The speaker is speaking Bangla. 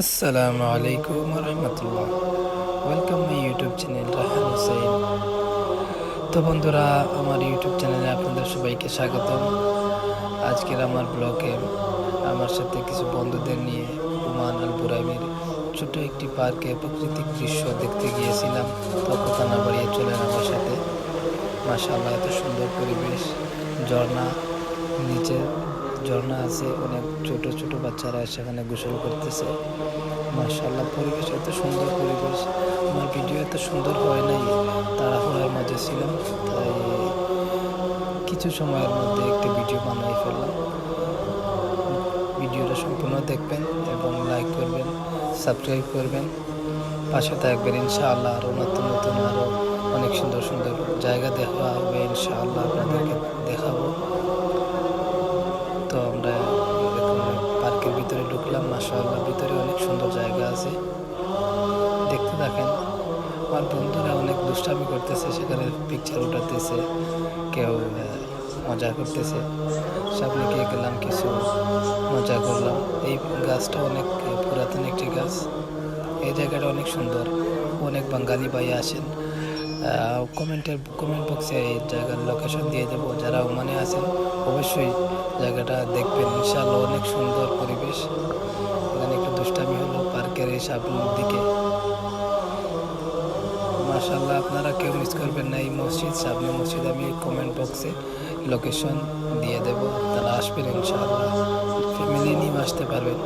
আসসালামু আলাইকুম রহমতুল্লাহ welcome my YouTube channel Rahan Hussain তো বন্ধুরা, আমার ইউটিউব চ্যানেলে আপনাদের সবাইকে স্বাগতম। আজকের আমার ব্লগে আমার সাথে কিছু বন্ধুদের নিয়ে ওমান আল বুরাইমের ছোট একটি পার্কে প্রাকৃতিক দৃশ্য দেখতে গিয়েছিলাম। তো কথা না বাড়িয়ে চলেন আমার সাথে। মাশাআল্লাহ, এত সুন্দর পরিবেশ, ঝর্ণা, নিচে ঝর্ণা আছে, অনেক ছোট ছোট বাচ্চারা সেখানে গোসল করতেছে। মাশাআল্লাহ, পরিবেশ এত সুন্দর পরিবেশ। আমার ভিডিও এত সুন্দর হয় নাই, তাড়াহুড়ার মাঝে ছিলাম, তাই কিছু সময়ের মধ্যে একটি ভিডিও বানিয়ে ফেললাম। ভিডিওটা সম্পূর্ণ দেখবেন এবং লাইক করবেন, সাবস্ক্রাইব করবেন। পাশে থাকবেন, ইনশাআল্লাহ আরও নতুন নতুন আরও অনেক সুন্দর সুন্দর জায়গা দেখা হবে ইনশাআল্লাহ আপনাদেরকে দেখাবো। দেখতে থাকেন আমার বন্ধুরা অনেক দুষ্টামি করতেছে, সেখানে পিকচার উঠাতেছে, কেউ মজা করতেছে। সামনে গিয়ে গেলাম, কিছু মজা করলাম। এই গাছটা অনেক পুরাতন একটি গাছ। এই জায়গাটা অনেক সুন্দর। অনেক বাঙালি ভাই আসেন। কমেন্টের কমেন্ট বক্সে এই জায়গার লোকেশন দিয়ে দেবো। যারা ওমানে আছেন, অবশ্যই জায়গাটা দেখবেন। ইনশাআল্লাহ অনেক সুন্দর পরিবেশ। পার্কের এই দিকে। মাশাল্লাহ আপনারা কেউ মিস করবেন না এই মসজিদ সামনে মসজিদ। আমি কমেন্ট বক্সে লোকেশন দিয়ে দেবো। তারা আসবেন ইনশাআল্লাহ। ফ্যামিলি নিয়ে আসতে পারবেন।